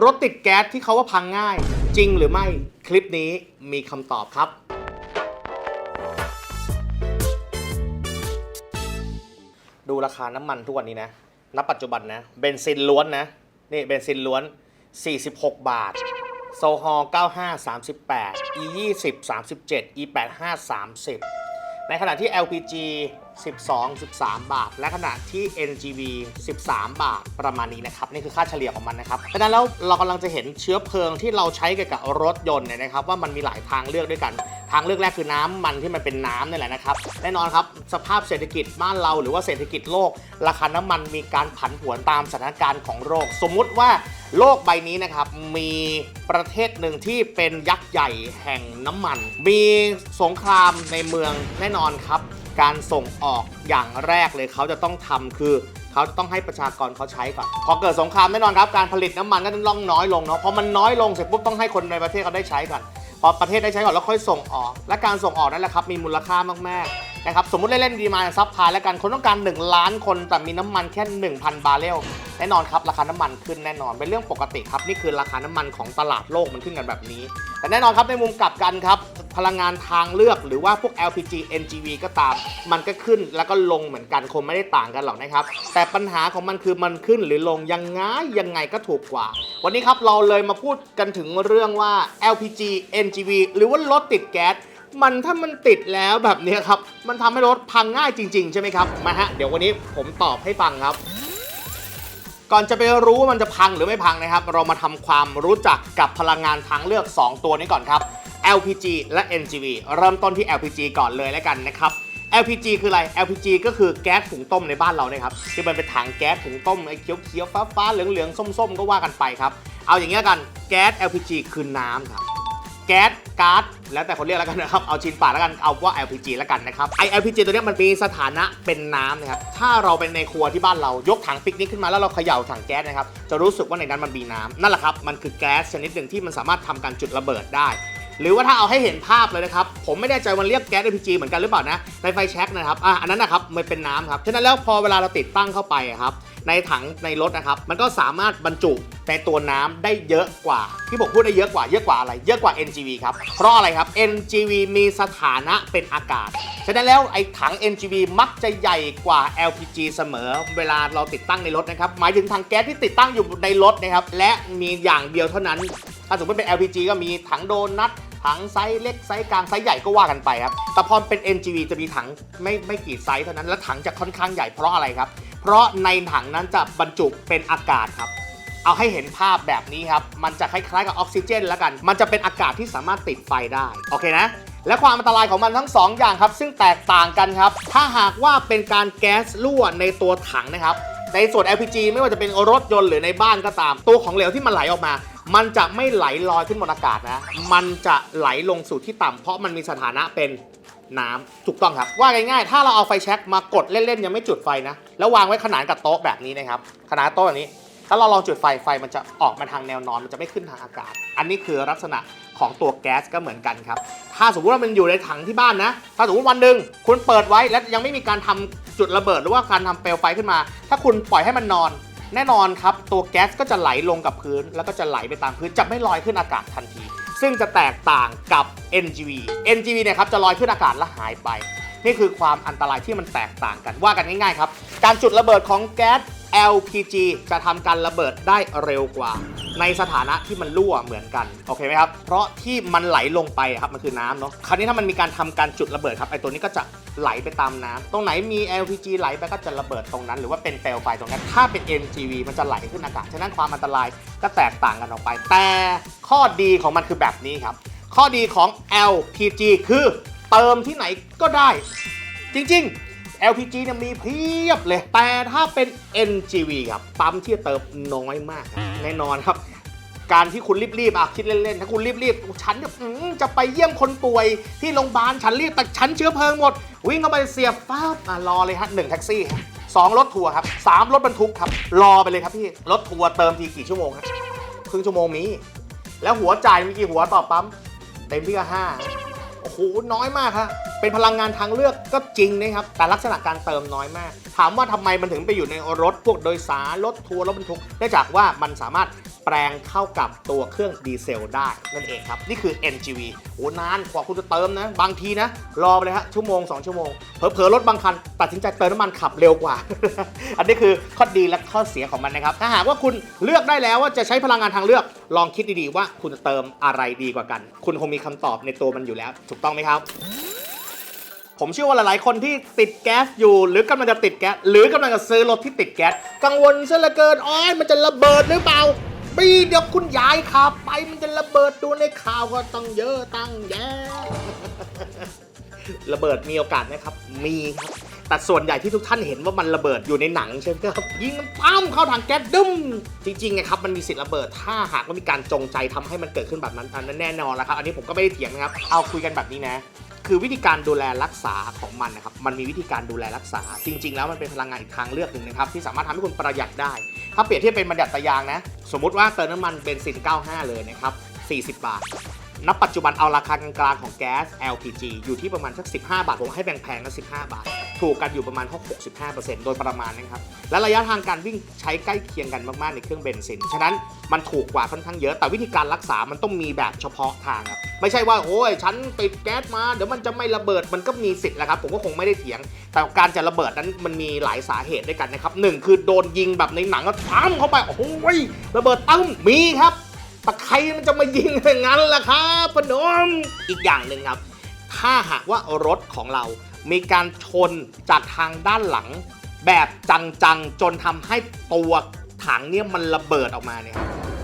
รถติดแก๊สที่เขาว่าพังง่าย จริงหรือไม่คลิปนี้มีคำตอบครับ ดูราคาน้ำมันทุกวันนี้นะณปัจจุบันนะเบนซินล้วนนะนี่เบนซินล้วน 46 บาท โซฮอล์95 38 E 20 37 E 85 30 ในขณะที่ LPG 12 13 บาท และขณะที่ NGV 13 บาทประมาณนี้นะครับ นี่คือค่าเฉลี่ยของมันนะครับดังนั้นแล้วเรากำลังจะเห็นเชื้อเพลิงที่เราใช้เกี่ยวกับรถยนต์เนี่ยนะครับ ว่ามันมีหลายทางเลือกด้วยกันทางเลือกแรกคือน้ำมันที่มันเป็นน้ำนี่แหละนะครับ แน่นอนครับ สภาพเศรษฐกิจบ้านเราหรือว่าเศรษฐกิจโลก ราคาน้ำมันมีการผันผวนตามสถานการณ์ของโลก สมมุติว่าโลกใบนี้นะครับ มีประเทศหนึ่งที่เป็นยักษ์ใหญ่แห่งน้ำมัน มีสงครามในเมืองแน่นอนครับ การส่งออกอย่างแรกเลยเขาจะต้องทำคือเขาต้องให้ประชากรเขาใช้ก่อน พอเกิดสงครามแน่นอนครับ การผลิตน้ำมันก็ต้องล่องน้อยลงเนาะพอมันน้อยลงเสร็จปุ๊บต้องให้คนในประเทศเขาได้ใช้ก่อนพอประเทศได้ใช้ก่อนแล้วค่อยส่งออก และการส่งออกนั่นแหละครับมีมูลค่ามากๆนะครับสมมติเล่นๆดีมาซับพลายแล้วกันคนต้องการ 1 ล้านคนแต่มีน้ำมันแค่ 1,000 บาร์เรลแน่นอนครับราคาน้ำมันขึ้นแน่นอนเป็นเรื่องปกติครับนี่คือราคาน้ำมันของตลาดโลกมันขึ้นกันแบบนี้ แต่แน่นอนครับในมุมกลับกันครับ พลังงานทางเลือกหรือว่าพวก LPG NGV ก็ตาม มันก็ขึ้นแล้วก็ลงเหมือนกันคงไม่ได้ต่างกันหรอกนะครับ แต่ปัญหาของมันคือมันขึ้นหรือลงยังไงยังไงก็ถูกกว่า วันนี้ครับเราเลยมาพูดกันถึงเรื่องว่า LPG NGV หรือว่ารถติดแก๊สมันถ้ามันติดแล้วแบบนี้ครับ มันทำให้รถพังง่ายจริง ๆ ใช่ไหมครับ มาฮะ เดี๋ยววันนี้ผมตอบให้ฟังครับ ก่อนจะไปรู้ว่ามันจะพังหรือไม่พังนะครับ เรามาทำความรู้จักกับพลังงานทางเลือก 2 ตัวนี้ก่อนครับ LPG และ NGV เริ่มต้นที่ LPG ก่อนเลยแล้วกันนะครับ LPG คืออะไร LPG ก็คือแก๊สถุงต้มในบ้านเราเนี่ยครับที่มันเป็นถังแก๊สถุงต้มไอ้เขียวๆฟ้าๆเหลืองๆส้มๆ ก็ว่ากันไปครับ เอาอย่างเงี้ยกันแก๊ส LPG คือน้ำครับแก๊สก๊าซแล้วแต่คนเรียกแล้วกันนะครับ เอาชินปากแล้วกันเอาว่า LPG แล้วกันนะครับไอ LPG ตัวเนี้ยมันมีสถานะเป็นน้ำนะครับถ้าเราเป็นในครัวที่บ้านเรายกถังปิกนิกขึ้นมาแล้วเราเขย่าถังแก๊สนะครับจะรู้สึกว่าในนั้นมันมีน้ำนั่นแหละครับมันคือแก๊สชนิดหนึ่งที่มันสามารถทำการจุดระเบิดได้ หรือว่าถ้าเอาให้เห็นภาพเลยนะครับ ผมไม่แน่ใจมันเรียกแก๊ส LPG เหมือนกันหรือเปล่านะ ในไฟแช็กนะครับอะอันนั้นนะครับมันเป็นน้ำครับ ฉะนั้นแล้วพอเวลาเราติดตั้งเข้าไปอะครับในถังในรถนะครับ มันก็สามารถบรรจุในตัวน้ำได้เยอะกว่า ที่ผมพูดได้เยอะกว่าเยอะกว่าอะไร เยอะกว่า NGV ครับ เพราะอะไรครับ NGV มีสถานะเป็นอากาศ ฉะนั้นแล้วไอ้ถัง NGV มักจะใหญ่กว่า LPG เสมอ เวลาเราติดตั้งในรถนะครับ หมายถึงถังแก๊สที่ติดตั้งอยู่ในรถนะครับ และมีอย่างเดียวเท่านั้น ถ้าสมมติเป็น LPG ก็มีถังโดนัทถังไซส์เล็กไซส์กลางไซส์ใหญ่ก็ว่ากันไปครับ แต่พอเป็น NGV จะมีถังไม่ไม่กี่ไซส์เท่านั้น และถังจะค่อนข้างใหญ่เพราะอะไรครับ เพราะในถังนั้นจะบรรจุเป็นอากาศครับ เอาให้เห็นภาพแบบนี้ครับ มันจะคล้ายๆกับออกซิเจนแล้วกัน มันจะเป็นอากาศที่สามารถติดไฟได้ โอเคนะ และความอันตรายของมันทั้ง 2 อย่างครับ ซึ่งแตกต่างกันครับ ถ้าหากว่าเป็นการแก๊สรั่วในตัวถังนะครับ ในส่วน LPG ไม่ว่าจะเป็นรถยนต์หรือในบ้านก็ตาม ตัวของเหลวที่มันไหลออกมา มันจะไม่ไหลลอยขึ้นบนอากาศนะ มันจะไหลลงสู่ที่ต่ำเพราะมันมีสถานะเป็นน้ำถูกต้องครับ ว่าง่ายๆ ถ้าเราเอาไฟแช็กมากดเล่นๆยังไม่จุดไฟนะ แล้ววางไว้ขนานกับโต๊ะแบบนี้นะครับ ขนานโต๊ะแบบนี้ ถ้าเราลองจุดไฟไฟมันจะออกมาทางแนวนอนมันจะไม่ขึ้นทางอากาศ อันนี้คือลักษณะของตัวแก๊สก็เหมือนกันครับ ถ้าสมมติว่ามันอยู่ในถังที่บ้านนะ ถ้าสมมติวันหนึ่งคุณเปิดไว้และยังไม่มีการทำจุดระเบิดหรือว่าการทำเปลวไฟขึ้นมา ถ้าคุณปล่อยให้มันนอน แน่นอนครับ ตัวแก๊สก็จะไหลลงกับพื้น แล้วก็จะไหลไปตามพื้น จะไม่ลอยขึ้นอากาศทันที ซึ่งจะแตกต่างกับ NGV NGV เนี่ยครับจะลอยขึ้นอากาศและหายไป นี่คือความอันตรายที่มันแตกต่างกันว่ากันง่ายๆครับ การจุดระเบิดของแก๊ส LPG จะทำการระเบิดได้เร็วกว่า ในสถานะที่มันรั่วเหมือนกันโอเคไหมครับเพราะที่มันไหลลงไปครับมันคือน้ำเนาะคราวนี้ถ้ามันมีการทำการจุดระเบิดครับไอตัวนี้ก็จะไหลไปตามน้ำตรงไหนมี LPG ไหลไปก็จะระเบิดตรงนั้น หรือว่าเป็นเปลวไฟตรงนั้น ถ้าเป็น NGV มันจะไหลขึ้นอากาศฉะนั้นความอันตรายก็แตกต่างกันออกไป แต่ข้อดีของมันคือแบบนี้ครับ ข้อดีของ LPG คือ เติมที่ไหนก็ได้ จริง ๆ LPG เนี่ยมีเพียบเลย แต่ถ้าเป็น NGV ครับ ปั๊มที่เติมน้อยมาก แน่นอนครับ การที่คุณรีบๆอะคิดเล่นๆ ถ้าคุณรีบๆ ฉันเนี่ยจะไปเยี่ยมคนป่วยที่โรงพยาบาล ฉันรีบแต่ฉันเชื้อเพลิงหมด วิ่งเข้าไปเสียบฟ้าบอะรอเลยฮะหนึ่งแท็กซี่สองรถทัวร์ครับสามรถบรรทุกครับ รอไปเลยครับพี่ รถทัวร์เติมทีกี่ชั่วโมงครับครึ่งชั่วโมงมีแล้วหัวจ่ายมีกี่หัวต่อปั๊ม เต็มที่ก็ห้า โหน้อยมากฮะ เป็นพลังงานทางเลือกก็จริงนะครับ แต่ลักษณะการเติมน้อยมาก ถามว่าทำไมมันถึงไปอยู่ในรถพวกโดยสารรถทัวร์รถบรรทุกเนื่องจากว่ามันสามารถแปลงเข้ากับตัวเครื่องดีเซลได้นั่นเองครับ นี่คือ NGV โอ้นานกว่าคุณจะเติมนะ บางทีนะ รอไปเลยฮะชั่วโมง 2 ชั่วโมงเผลอๆรถบางคัน ตัดสินใจเติมน้ำมันขับเร็วกว่า อันนี้คือข้อดีและข้อเสียของมันนะครับ ถ้าหากว่าคุณเลือกได้แล้วว่าจะใช้พลังงานทางเลือก ลองคิดดีๆว่าคุณจะเติมอะไรดีกว่ากัน คุณคงมีคำตอบในตัวมันอยู่แล้ว ถูกต้องไหมครับ ผมเชื่อว่าหลายๆ คนที่ติดแก๊สอยู่ หรือกำลังจะติดแก๊สหรือกำลังจะซื้อรถที่ติดแก๊สกังวลซะเหลือเกินอ้อยมันจะระเบิดหรือเปล่าปีเดี๋ยวคุณย้ายขับไปมันจะระเบิดดูในข่าวก็ต้องเยอะตั้งแยะ ระเบิดมีโอกาสไหมครับ มีครับ แต่ส่วนใหญ่ที่ทุกท่านเห็นว่ามันระเบิดอยู่ในหนังใช่ไหมครับยิงมันปั้มเข้าถังแก๊สดึ้มจริงๆไงครับมันมีสิทธิ์ระเบิด ถ้าหากว่ามีการจงใจทำให้มันเกิดขึ้นแบบนั้นอันนั้นแน่นอนแล้วครับอันนี้ผมก็ไม่ได้เถียงนะครับเอาคุยกันแบบนี้นะคือวิธีการดูแลรักษาของมันนะครับ มันมีวิธีการดูแลรักษา จริง ๆ แล้วมันเป็นพลังงานอีกทางเลือกหนึ่งนะครับ ที่สามารถทำให้คุณประหยัดได้ ถ้าเปรียบเทียบเป็นประหยัดตะยางนะ สมมุติว่าเติมน้ำมันเบนซิน 95 เลยนะครับ 40 บาท ณปัจจุบันเอาราคากลางๆของแก๊ส LPG อยู่ที่ประมาณสัก 15 บาท ผมให้แบ่งแพงๆก็15 บาท ถูกกันอยู่ประมาณแค่65%โดยประมาณนะครับ และระยะทางการวิ่งใช้ใกล้เคียงกันมากๆในเครื่องเบนซิน ฉะนั้นมันถูกกว่าค่อนข้างเยอะ แต่วิธีการรักษา มันต้องมีแบบเฉพาะทางครับ ไม่ใช่ว่าโอ้ยฉันติดแก๊สมาเดี๋ยวมันจะไม่ระเบิด มันก็มีสิทธิ์แหละครับ ผมก็คงไม่ได้เถียง แต่การจะระเบิดนั้นมันมีหลายสาเหตุด้วยกันนะครับหนึ่งคือโดนยิงแบบในหนังก็ตั้มเข้าไป โอ้ยระเบิดตั้มมีครับ แต่ใครมันจะมายิงอย่างนั้นล่ะครับพนมอีกอย่างหนึ่งครับ ถ้าหากว่ารถของเรา มีการชนจากทางด้านหลัง แบบจังๆ จนทำให้ตัวถังเนี่ยมันระเบิดออกมาเนี่ย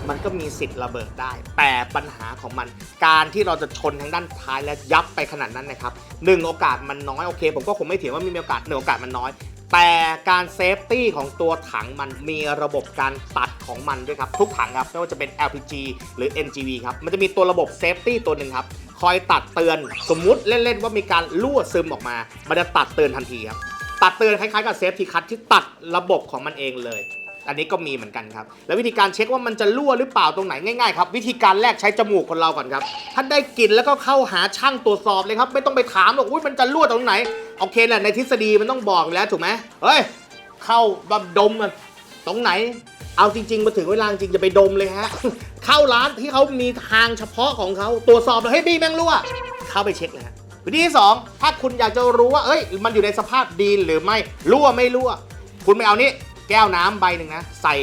มันก็มีสิทธิ์ระเบิดได้ แต่ปัญหาของมัน การที่เราจะชนทางด้านท้ายและยับไปขนาดนั้นนะครับหนึ่งโอกาสมันน้อยโอเค ผมก็คงไม่เถียงว่ามีโอกาสหนึ่งโอกาสมันน้อย แต่การเซฟตี้ของตัวถังมันมีระบบการตัดของมันด้วยครับ ทุกถังครับไม่ว่าจะเป็น LPG หรือ NGV ครับ มันจะมีตัวระบบเซฟตี้ตัวหนึ่งครับ คอยตัดเตือนสมมุติเล่น ๆ ว่ามีการรั่วซึมออกมา มันจะตัดเตือนทันทีครับ ตัดเตือนคล้ายๆกับเซฟทีคัทที่ตัดระบบของมันเองเลย อันนี้ก็มีเหมือนกันครับ แล้ววิธีการเช็คว่ามันจะรั่วหรือเปล่าตรงไหนง่ายๆครับ วิธีการแรกใช้จมูกคนเราก่อนครับถ้านได้กลิ่นแล้วก็เข้าหาช่างตรวจสอบเลยครับไม่ต้องไปถามหรอกอุ้ยมันจะรั่วตรงไหนโอเคแหละในทฤษฎีมันต้องบอกอยู่แล้วถูกไหมเฮ้ยเข้าแบบดมมันตรงไหน เอาจริงๆมาถึงเวลาจริงจะไปดมเลยฮะเข้าร้านที่เขามีทางเฉพาะของเขาตรวจสอบเลยเฮ้ยบี้แม่งรั่วเข้าไปเช็คเลยฮะวิธีที่สองถ้าคุณอยากจะรู้ว่าเอ้ย มันอยู่ในสภาพดีหรือไม่รั่วไม่รั่ว คุณไปเอานี่ แก้วน้ำใบหนึ่งนะ ใส่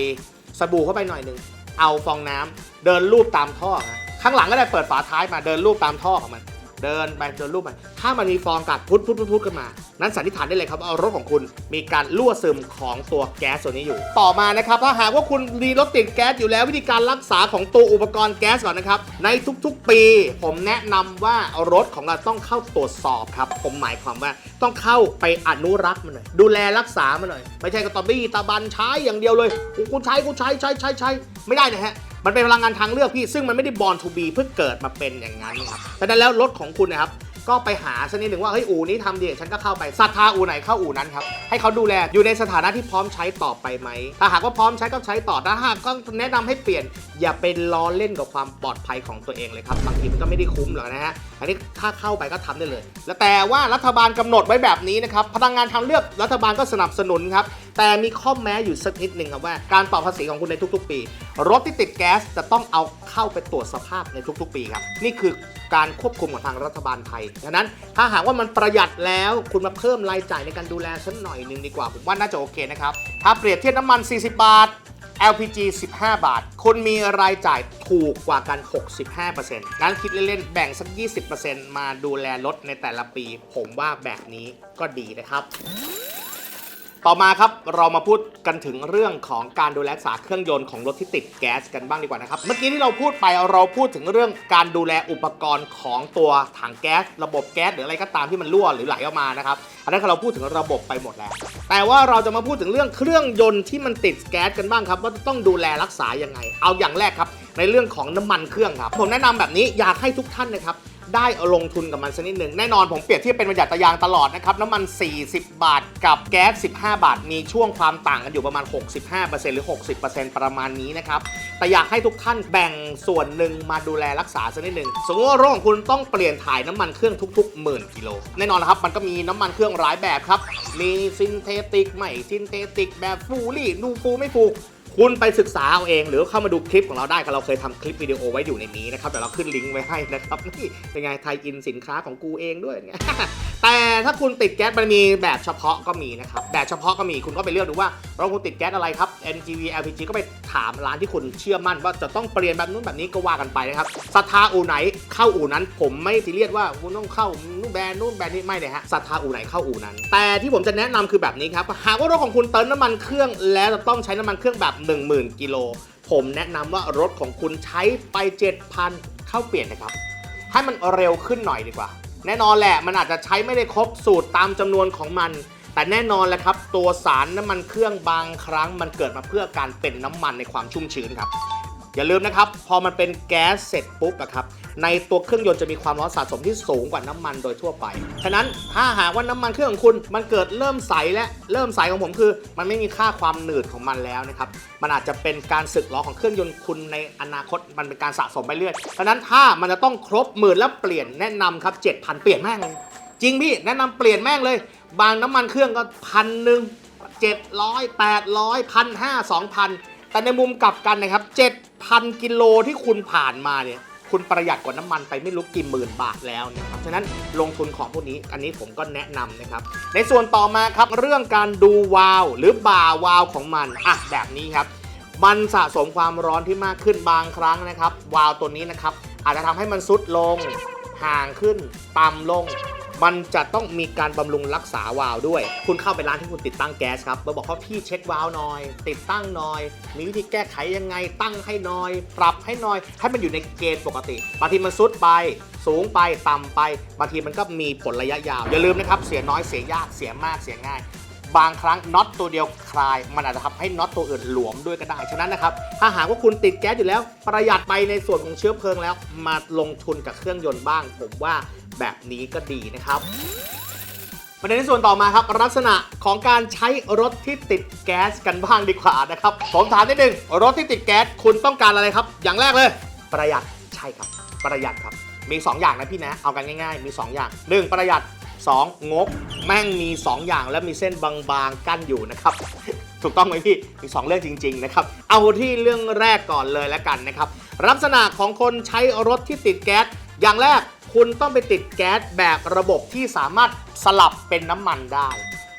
สบู่เข้าไปหน่อยหนึ่งเอาฟองน้ำเดินรูปตามท่อนะข้างหลังก็ได้เปิดฝาท้ายมาเดินรูปตามท่อของมัน เดินไปเดินรูปไปถ้ามันมีฟองกาศพุดพุดพุดพุดขึ้นมา นั้นสันนิษฐานได้เลยครับว่ารถของคุณมีการรั่วซึมของตัวแก๊สตัวนี้อยู่ ต่อมานะครับถ้าหากว่าคุณมีรถติดแก๊สอยู่แล้ววิธีการรักษาของตัวอุปกรณ์แก๊สก่อนนะครับ ในทุกๆปี ผมแนะนำว่ารถของเราต้องเข้าตรวจสอบครับ ผมหมายความว่าต้องเข้าไปอนุรักษ์มันหน่อยดูแลรักษามันหน่อยไม่ใช่กระตอบี้ตาบันใช้อย่างเดียวเลยโอ้กูใช้กูใช้ใช้ใช้ใช้ไม่ได้นะฮะ มันเป็นพลังงานทางเลือกพี่ ซึ่งมันไม่ได้บอลทูบีเพื่อเกิดมาเป็นอย่างนั้นครับดังนั้นแล้วรถของคุณนะครับก็ไปหาสักนิดหนึ่งว่าเฮ้ยอู่นี้ทำดีฉันก็เข้าไปศรัทธาอู่ไหนเข้าอู่นั้นครับให้เขาดูแลอยู่ในสถานะที่พร้อมใช้ต่อไปไหมถ้าหากว่าพร้อมใช้ก็ใช้ต่อถ้าหากก็แนะนำให้เปลี่ยน อย่าไปล้อเล่นกับความปลอดภัยของตัวเองเลยครับบางทีมันก็ไม่ได้คุ้มหรอกนะฮะอันนี้ถ้าเข้าไปก็ทำได้เลยแล้วแต่ว่ารัฐบาลกำหนดไว้แบบนี้นะครับ พลังงานทางเลือกรัฐบาลก็สนับสนุนครับ แต่มีข้อแม้อยู่สักนิดหนึ่งครับว่า การต่อภาษีของคุณในทุกๆ ปี รถที่ติดแก๊สจะต้องเอาเข้าไปตรวจสภาพในทุกๆ ปีครับ นี่คือการควบคุมของทางรัฐบาลไทยดังนั้นถ้าหากว่ามันประหยัดแล้วคุณมาเพิ่มรายจ่ายในการดูแลสักหน่อยนึงดีกว่า ผมว่าน่าจะโอเคนะครับ ถ้าเปรียบเทียบน้ำมัน 40 บาท LPG 15 บาท คุณมีรายจ่ายถูกกว่ากัน 65%งั้นคิดเล่นๆ แบ่งสัก 20%มาดูแลรถในแต่ละปี ผมว่าแบบนี้ก็ดีนะครับ ต่อมาครับเรามาพูดกันถึงเรื่องของการดูแลรักษาเครื่องยนต์ของรถที่ติดแก๊สกันบ้างดีกว่านะครับ เมื่อกี้ที่เราพูดไปเราพูดถึงเรื่องการดูแลอุปกรณ์ของตัวถังแก๊ส ระบบแก๊สหรืออะไรก็ตามที่มันรั่วหรือไหลออกมานะครับอันนั้นเราพูดถึงระบบไปหมดแล้ว แต่ว่าเราจะมาพูดถึงเรื่องเครื่องยนต์ที่มันติดแก๊สกันบ้างครับ ว่าจะต้องดูแลรักษายังไง เอาอย่างแรกครับ ในเรื่องของน้ำมันเครื่องครับ ผมแนะนำแบบนี้อยากให้ทุกท่านนะครับ ได้ลงทุนกับมันสักนิดหนึ่งแน่นอนผมเปรียบเทียบเป็นประหยัดตะยางตลอดนะครับน้ำมัน 40 บาทกับแก๊ส 15 บาท มีช่วงความต่างกันอยู่ประมาณ 65%หรือ 60%ประมาณนี้นะครับแต่อยากให้ทุกท่านแบ่งส่วนหนึ่งมาดูแลรักษาสักนิดหนึ่งสมมติว่ารถของคุณต้องเปลี่ยนถ่ายน้ำมันเครื่องทุกๆหมื่นกิโลแน่นอนนะครับมันก็มีน้ำมันเครื่องหลายแบบครับมีซินเทติกไม่ซินเทติกแบบฟูลี่ดูฟูไม่ฟู คุณไปศึกษาเอาเอง หรือเข้ามาดูคลิปของเราได้ครับเราเคยทำคลิปวิดีโอไว้อยู่ในนี้นะครับเดี๋ยวเราขึ้นลิงก์ไว้ให้นะครับนี่เป็นไงไทยอินสินค้าของกูเองด้วยไงแต่ถ้าคุณติดแก๊สมันมีแบบเฉพาะก็มีนะครับแบบเฉพาะก็มีคุณก็ไปเลือกดูว่าเราคุณติดแก๊สอะไรครับ NGV LPG ก็ไปถามร้านที่คุณเชื่อมั่น ว่าจะต้องเปลี่ยนแบบนู้นแบบนี้ก็ว่ากันไปนะครับศรัทธาอู่ไหนเข้าอู่นั้น ผมไม่ซีเรียสว่าคุณต้องเข้านู่นแบรนด์นู่นแบรนด์นี้ไม่เลยฮะศรัทธาอู่ไหนเข้าอู่นั้น แต่ที่ผมจะแนะนำคือแบบนี้ครับหากว่ารถของคุณเติมน้ำมันเครื่องแล้วจะต้องใช้น้ำมันเครื่องแบบ10,000 กิโล ผมแนะนำว่ารถของคุณใช้ไป 7,000 เข้าเปลี่ยนนะครับ ให้มันเร็วขึ้นหน่อยดีกว่า แน่นอนแหละมันอาจจะใช้ไม่ได้ครบสูตรตามจำนวนของมัน แต่แน่นอนแหละครับ ตัวสารน้ำมันเครื่องบางครั้ง มันเกิดมาเพื่อการเป็นน้ำมันในความชุ่มชื้นครับ อย่าลืมนะครับ พอมันเป็นแก๊สเสร็จปุ๊บอะครับ ในตัวเครื่องยนต์จะมีความร้อนสะสมที่สูงกว่าน้ำมันโดยทั่วไป ฉะนั้นถ้าหากว่าน้ำมันเครื่องของคุณมันเกิดเริ่มใสและเริ่มใสของผมคือ มันไม่มีค่าความหนืดของมันแล้วนะครับ มันอาจจะเป็นการสึกหรอของเครื่องยนต์คุณในอนาคตมันเป็นการสะสมไปเรื่อยฉะนั้นถ้ามันจะต้องครบหมื่นแล้วเปลี่ยนแนะนำครับ7,000 เปลี่ยนแม่งเลยจริงพี่แนะนำเปลี่ยนแม่งเลย บางน้ำมันเครื่องก็พันหนึ่งเจ็ดร้อยแปดร้อยพันห้าสองพันแต่ในมุมกลับกันนะครับเจ็ดพันกิโลที่คุณผ่านมาเนี่ย คุณประหยัดกว่าน้ำมันไปไม่รู้กี่หมื่นบาทแล้วนะครับฉะนั้นลงทุนของพวกนี้อันนี้ผมก็แนะนำนะครับ ในส่วนต่อมาครับเรื่องการดูวาล์วหรือบ่าวาล์วของมันอะแบบนี้ครับมันสะสมความร้อนที่มากขึ้นบางครั้งนะครับ วาล์วตัวนี้นะครับอาจจะทำให้มันซุดลงห่างขึ้นต่ำลง มันจะต้องมีการบำรุงรักษาวาล์วด้วย คุณเข้าไปร้านที่คุณติดตั้งแก๊สครับมาบอกเขาพี่เช็ควาล์วหน่อย ติดตั้งหน่อย มีวิธีแก้ไขยังไงตั้งให้หน่อย ปรับให้หน่อย ให้มันอยู่ในเกณฑ์ปกติบางทีมันซุดไป สูงไปต่ำไปบางทีมันก็มีผลระยะยาว อย่าลืมนะครับ เสียน้อยเสียยากเสียมากเสียง่ายบางครั้งน็อตตัวเดียวคลาย มันอาจจะทำให้น็อตตัวอื่นหลวมด้วยก็ได้ ฉะนั้นนะครับ ถ้าหากว่าคุณติดแก๊สอยู่แล้ว ประหยัดไปในส่วนของเชื้อเพลิงแล้ว มาลงทุนกับเครื่องยนต์บ้าง ผมว่า แบบนี้ก็ดีนะครับประเด็นในส่วนต่อมาครับ ลักษณะของการใช้รถที่ติดแก๊สกันบ้างดีกว่านะครับผมถามนิดนึงรถที่ติดแก๊สคุณต้องการอะไรครับ อย่างแรกเลย ประหยัดใช่ครับ ประหยัดครับ มี 2 อย่างนะพี่นะเอากันง่าย ๆ มี 2 อย่าง 1 ประหยัด 2งบแม่งมี 2 อย่างและมีเส้นบางๆกั้นอยู่นะครับถูกต้องไหมพี่มี2เรื่องจริงๆนะครับเอาที่เรื่องแรกก่อนเลยแล้วกันนะครับลักษณะของคนใช้รถที่ติดแก๊สอย่างแรก คุณต้องไปติดแก๊สแบบระบบที่สามารถสลับเป็นน้ำมันได้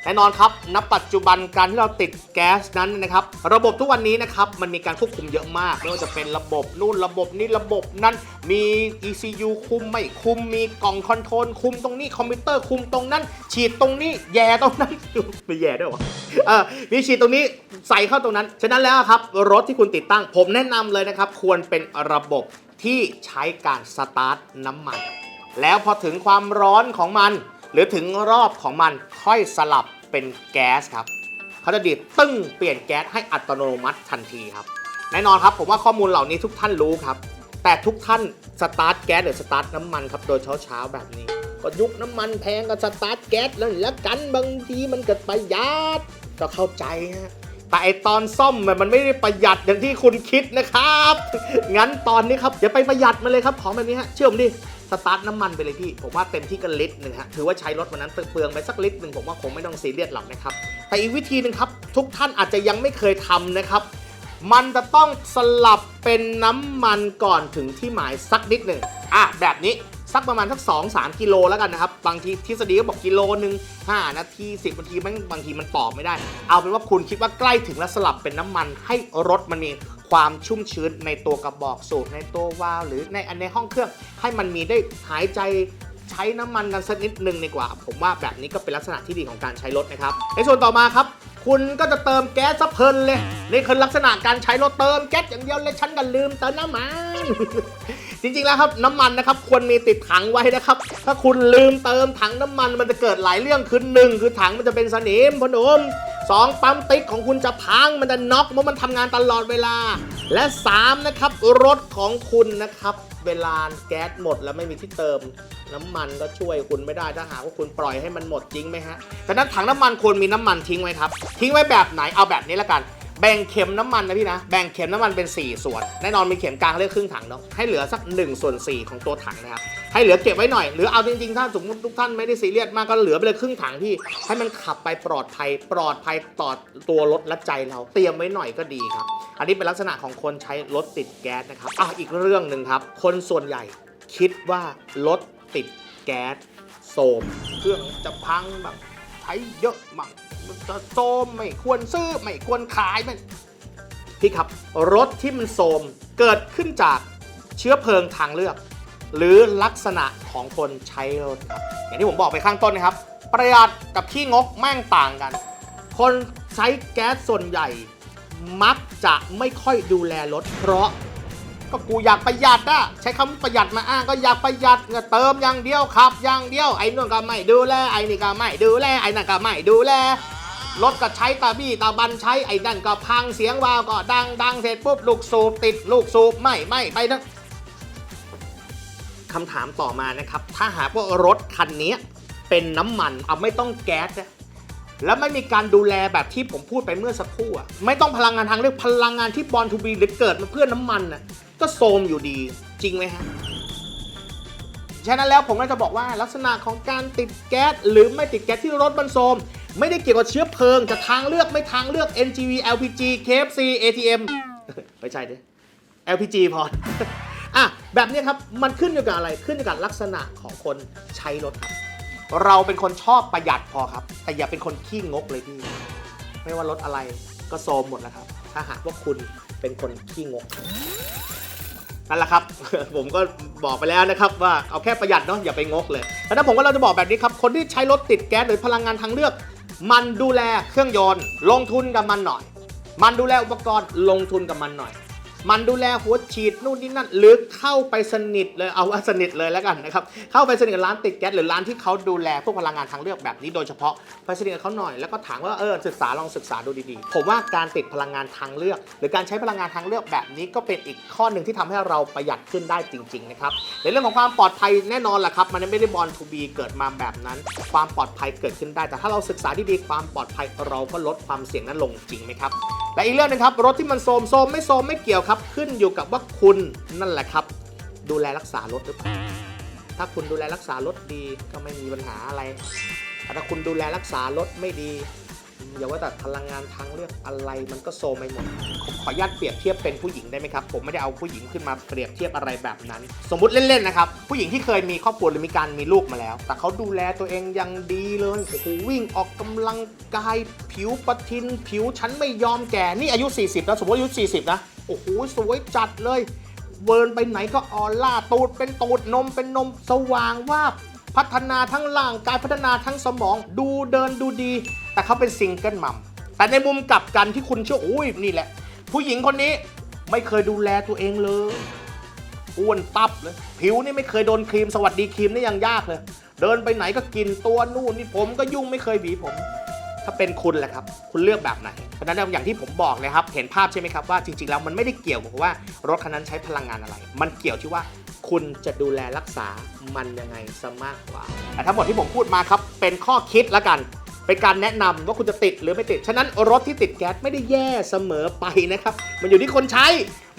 แน่นอนครับ ณ ปัจจุบันการที่เราติดแก๊สนั้นนะครับ ระบบทุกวันนี้นะครับ มันมีการควบคุมเยอะมาก ไม่ว่าจะเป็นระบบนู่นระบบนี้ระบบนั้น มี ECU คุมไม่คุม มีกล่องคอนโทรลคุมตรงนี้คอมพิวเตอร์คุมตรงนั้น ฉีดตรงนี้แย่ตรงนั้นไม่แย่ด้วยวะเออมีฉีดตรงนี้ใส่เข้าตรงนั้น ฉะนั้นแล้วครับ รถที่คุณติดตั้ง ผมแนะนำเลยนะครับ ควรเป็นระบบ ที่ใช้การสตาร์ทน้ำมัน แล้วพอถึงความร้อนของมัน หรือถึงรอบของมันค่อยสลับเป็นแก๊สครับเขาจะดีดตึ้งเปลี่ยนแก๊สให้อัตโนมัติทันทีครับแน่นอนครับผมว่าข้อมูลเหล่านี้ทุกท่านรู้ครับ แต่ทุกท่านสตาร์ทแก๊สหรือสตาร์ทน้ำมันครับโดยเช้าๆแบบนี้ ก็ยุคน้ำมันแพงก็สตาร์ทแก๊สแล้วแล้วกันบางทีมันเกิดประหยัดก็เข้าใจฮะ แต่ไอตอนซ่อมมันไม่ได้ประหยัดอย่างที่คุณคิดนะครับ งั้นตอนนี้ครับอย่าไปประหยัดมาเลยครับของแบบนี้ฮะเชื่อมดิสตาร์ทน้ำมันไปเลยพี่ ผมว่าเต็มที่ก็ลิตรหนึ่งฮะ ถือว่าใช้รถวันนั้นเปลืองไปสักลิตรหนึ่งผมว่าคงไม่ต้องซีเรียสหรอกนะครับ แต่อีกวิธีหนึ่งครับ ทุกท่านอาจจะยังไม่เคยทำนะครับ มันจะต้องสลับเป็นน้ำมันก่อนถึงที่หมายสักนิดหนึ่งอะแบบนี้ สักประมาณสัก2 3กิโลแล้วกันนะครับ บางทีทฤษฎีก็บอกกิโลหนึ่ง5นาที10นาทีมันบางทีมันตอบไม่ได้ เอาเป็นว่าคุณคิดว่าใกล้ถึงแล้วสลับเป็นน้ำมันให้รถมันมีความชุ่มชื้นในตัวกระบอกสูบในตัววาล์วหรือในอันในห้องเครื่อง ให้มันมีได้หายใจใช้น้ำมันกันสักนิดนึงดีกว่า ผมว่าแบบนี้ก็เป็นลักษณะที่ดีของการใช้รถนะครับ ในส่วนต่อมาครับ คุณก็จะเติมแก๊สซะเพลินเลย นี่คือลักษณะการใช้รถเติมแก๊สอย่างเดียวเลยฉันก็ลืมเติมน้ำมัน จริงๆแล้วครับน้ำมันนะครับควรมีติดถังไว้นะครับ ถ้าคุณลืมเติมถังน้ำมันมันจะเกิดหลายเรื่องคือหนึ่งคือถังมันจะเป็นสนิมพอหนมสองปั๊มติ๊กของคุณจะพังมันจะน็อกเพราะมันทำงานตลอดเวลา และสามนะครับ รถของคุณนะครับ เวลาแก๊สหมดแล้วไม่มีที่เติม น้ำมันก็ช่วยคุณไม่ได้ถ้าหากว่าคุณปล่อยให้มันหมดจริงไหมฮะแต่นั้นถังน้ำมันควรมีน้ำมันทิ้งไว้ครับ ทิ้งไว้แบบไหนเอาแบบนี้ละกัน แบ่งเข็มน้ำมันนะพี่นะ แบ่งเข็มน้ำมันเป็น 4 ส่วน แน่นอนมีเข็มกลางเลือกครึ่งถังเนาะ ให้เหลือสัก1ส่วน4ของตัวถังนะครับ ให้เหลือเก็บไว้หน่อย หรือเอาจริงๆ ถ้าสมมติทุกท่านไม่ได้ซีเรียสมากก็เหลือไปเลยครึ่งถังพี่ ให้มันขับไปปลอดภัย ปลอดภัยต่อตัวรถและใจเรา เตรียมไว้หน่อยก็ดีครับ อันนี้เป็นลักษณะของคนใช้รถติดแก๊สนะครับ อะอีกเรื่องหนึ่งครับ คนส่วนใหญ่คิดว่ารถติดแก๊สโซมเครื่องจะพังแบบ ช้เยอะมั่งมันจะโซมไม่ควรซื้อไม่ควรขายมันพี่ครับรถที่มันโทรมเกิดขึ้นจากเชื้อเพลิงทางเลือก หรือลักษณะของคนใช้รถครับอย่างที่ผมบอกไปข้างต้นนะครับ ประหยัดกับขี้งกแม่งต่างกัน คนใช้แก๊สส่วนใหญ่ มักจะไม่ค่อยดูแลรถเพราะ ก็กูอยากประหยัดอะใช้คำประหยัดมาอ้างก็อยากประหยัดเงินเติมอย่างเดียวขับอย่างเดียวไอ้นู่นก็ไม่ดูแลไอ้นี่ก็ไม่ดูแลไอ้นั่นก็ไม่ดูแลรถก็ใช้ตาบี้ตาบันใช้ไอ้นั่นก็พังเสียงวาวก็ดังดังเสร็จปุ๊บลูกสูบติดลูกสูบไม่ไม่ไปนะคำถามต่อมานะครับ ถ้าหากว่ารถคันนี้เป็นน้ำมันเอาไม่ต้องแก๊สนะแล้วไม่มีการดูแลแบบที่ผมพูดไปเมื่อสักครู่อะไม่ต้องพลังงานทางเลือกพลังงานที่บอลทูบีหรือเกิดมาเพื่อน้ำมันน่ะ ก็โทมอยู่ดีจริงไหมฮะฉะนั้นแล้วผมก็จะบอกว่าลักษณะของการติดแก๊สหรือไม่ติดแก๊สที่รถมันโทรมไม่ได้เกี่ยวกับเชื้อเพลิง จะทางเลือกไม่ทางเลือก NGV LPG KFC ATM ไม่ใช่ดิ LPG พออะแบบนี้ครับมันขึ้นอยู่กับอะไรขึ้นอยู่กับลักษณะของคนใช้รถครับ เราเป็นคนชอบประหยัดพอครับ แต่อย่าเป็นคนขี้งกเลยพี่ไม่ว่ารถอะไรก็โซมหมดแล้วครับ ถ้าหากว่าคุณเป็นคนขี้งก นั่นแหละครับ ผมก็บอกไปแล้วนะครับว่าเอาแค่ประหยัดเนาะอย่าไปงกเลยแล้วผมก็เราจะบอกแบบนี้ครับ คนที่ใช้รถติดแก๊สหรือพลังงานทางเลือก มันดูแลเครื่องยนต์ ลงทุนกับมันหน่อย มันดูแลอุปกรณ์ลงทุนกับมันหน่อย มันดูแลหัวฉีดนู่นนี่นั่นหรือเข้าไปสนิทเลยเอาว่าสนิทเลยแล้วกันนะครับเข้าไปสนิทกับร้านติดแก๊สหรือร้านที่เขาดูแลพวกพลังงานทางเลือกแบบนี้โดยเฉพาะไปสนิทกับเขาหน่อยแล้วก็ถามว่าเออศึกษาลองศึกษาดูดีๆ ผมว่าการติดพลังงานทางเลือก หรือการใช้พลังงานทางเลือกแบบนี้ก็เป็นอีกข้อหนึ่งที่ทำให้เราประหยัดขึ้นได้จริงๆนะครับในเรื่องของความปลอดภัยแน่นอนแหละครับมันไม่ได้บอลทูบีเกิดมาแบบนั้น ความปลอดภัยเกิดขึ้นได้ แต่ถ้าเราศึกษาดีๆความปลอดภัยเราก็ลดความเสี่ยงนั้นลงจริงไหมครับและอีกเรื่องนึงครับรถที่มันโทมโทมไม่โทมไม่เกี่ยวครับขึ้นอยู่กับว่าคุณนั่นแหละครับ ดูแลรักษารถหรือเปล่าถ้าคุณดูแลรักษารถดีก็ไม่มีปัญหาอะไรแต่ถ้าคุณดูแลรักษารถไม่ดีอย่าว่าแต่พลังงานทางเลือกอะไรมันก็โซมไปหมดผมขออนุญาตเปรียบเทียบเป็นผู้หญิงได้ไหมครับ ผมไม่ได้เอาผู้หญิงขึ้นมาเปรียบเทียบอะไรแบบนั้น สมมุติเล่นๆนะครับ ผู้หญิงที่เคยมีครอบครัวหรือมีการมีลูกมาแล้ว แต่เขาดูแลตัวเองย่างดีเลยโอ้โหวิ่งออกกำลังกายผิวปะทิน ผิวฉันไม่ยอมแก่นี่อายุ 40 แล้วสมมติอายุ 40 นะ โอ้โหสวยจัดเลย เวิร์นไปไหนก็ออล่าตูดเป็นตูดนมเป็นนมสว่างว่าพัฒนาทั้งร่างกายพัฒนาทั้งสมองดูเดินดูดี แต่เขาเป็นซิงเกิลมัมแต่ในมุมกลับกันที่คุณเชื่ออุ้ยนี่แหละ ผู้หญิงคนนี้ไม่เคยดูแลตัวเองเลยอ้วนตับเลย ผิวนี่ไม่เคยโดนครีมสวัสดีครีมนี่ยังยากเลย เดินไปไหนก็กินตัวนู่นนี่ผมก็ยุ่งไม่เคยหวีผม ถ้าเป็นคุณแหละครับ คุณเลือกแบบไหน เพราะฉะนั้นอย่างที่ผมบอกเลยครับ เห็นภาพใช่ไหมครับว่าจริงๆแล้วมันไม่ได้เกี่ยวกับว่ารถคันนั้นใช้พลังงานอะไร มันเกี่ยวที่ว่าคุณจะดูแลรักษามันยังไงซะมากกว่า แต่ทั้งหมดที่ผมพูดมาครับ เป็นข้อคิดละกัน เป็นการแนะนำว่าคุณจะติดหรือไม่ติด ฉะนั้นรถที่ติดแก๊สไม่ได้แย่เสมอไปนะครับ มันอยู่ที่คนใช้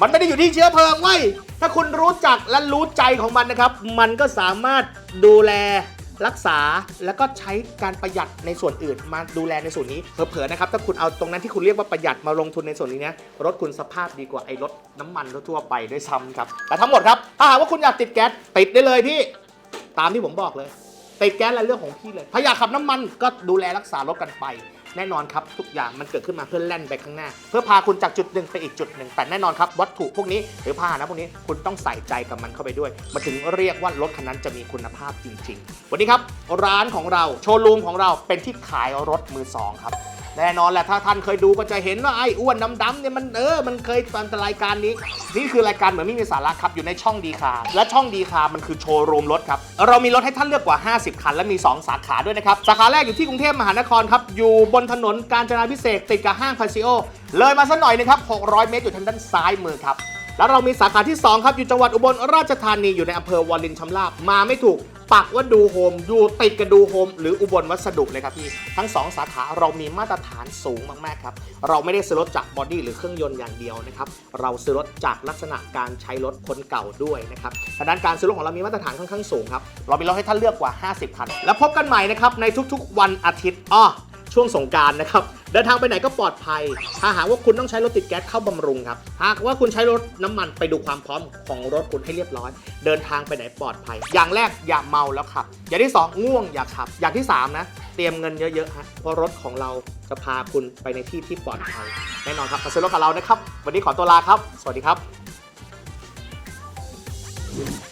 มันไม่ได้อยู่ที่เชื้อเพลิงไว้ยถ้าคุณรู้จักและรู้ใจของมันนะครับ มันก็สามารถดูแล รักษาแล้วก็ใช้การประหยัดในส่วนอื่น มาดูแลในส่วนนี้เผลอๆนะครับถ้าคุณเอาตรงนั้นที่คุณเรียกว่าประหยัดมาลงทุนในส่วนนี้นะรถคุณสภาพดีกว่าไอ้รถน้ำมันทั่วไปด้วยซ้ำครับแต่ทั้งหมดครับถ้าหากว่าคุณอยากติดแก๊สติดได้เลยพี่ตามที่ผมบอกเลยติดแก๊สอะเรื่องของพี่เลยถ้าอยากขับน้ำมันก็ดูแลรักษารถกันไป แน่นอนครับทุกอย่างมันเกิดขึ้นมาเพื่อแล่นไปข้างหน้า เพื่อพาคุณจากจุดหนึ่งไปอีกจุดหนึ่งแต่แน่นอนครับวัตถุพวกนี้หรือพาหนะพวกนี้คุณต้องใส่ใจกับมันเข้าไปด้วยมันถึงเรียกว่ารถคันนั้นจะมีคุณภาพจริง ๆ วันนี้ครับร้านของเราโชว์รูมของเราเป็นที่ขายรถมือสองครับ แน่นอนแหละถ้าท่านเคยดูก็จะเห็นว่าไอ้อ้วนดำๆเนี่ยมันเออมันเคยตอนรายการนี้ นี่คือรายการเหมือนไม่มีสาระครับอยู่ในช่องดีคาและช่องดีคามันคือโชว์รูมรถครับเรามีรถให้ท่านเลือกกว่า 50 คันและมี 2 สาขาด้วยนะครับสาขาแรกอยู่ที่กรุงเทพมหานครครับอยู่บนถนนกาญจนาพิเศษติดกับห้างพาซิโอเลยมาสักหน่อยนึงครับ600 เมตรอยู่ทางด้านซ้ายมือครับแล้วเรามีสาขาที่ 2 ครับ อยู่จังหวัดอุบลราชธานีอยู่ในอำเภอวารินชำราบมาไม่ถูก ปักว่าดูโฮมอยู่ติดกับดูโฮมหรืออุบลวัสดุเลยครับพี่ ทั้ง 2 สาขาเรามีมาตรฐานสูงมากๆครับ เราไม่ได้ซื้อรถจากบอดี้หรือเครื่องยนต์อย่างเดียวนะครับ เราซื้อรถจากลักษณะการใช้รถคนเก่าด้วยนะครับดังนั้นการซื้อรถของเรามีมาตรฐานค่อนข้างสูงครับ เรามีรถให้ท่านเลือกกว่า 50คัน แล้วพบกันใหม่นะครับในทุกๆ วันอาทิตย์อ้อช่วงสงการนะครับ เดินทางไปไหนก็ปลอดภัย ถ้าหากว่าคุณต้องใช้รถติดแก๊สเข้าบำรุงครับ หากว่าคุณใช้รถน้ำมันไปดูความพร้อมของรถคุณให้เรียบร้อย เดินทางไปไหนปลอดภัย อย่างแรกอย่าเมาแล้วขับ อย่างที่สองง่วงอย่าขับ อย่างที่สามนะ เตรียมเงินเยอะๆฮะเพราะรถของเราจะพาคุณไปในที่ที่ปลอดภัย แน่นอนครับมาซื้อรถกับเรานะครับ วันนี้ขอตัวลาครับ สวัสดีครับ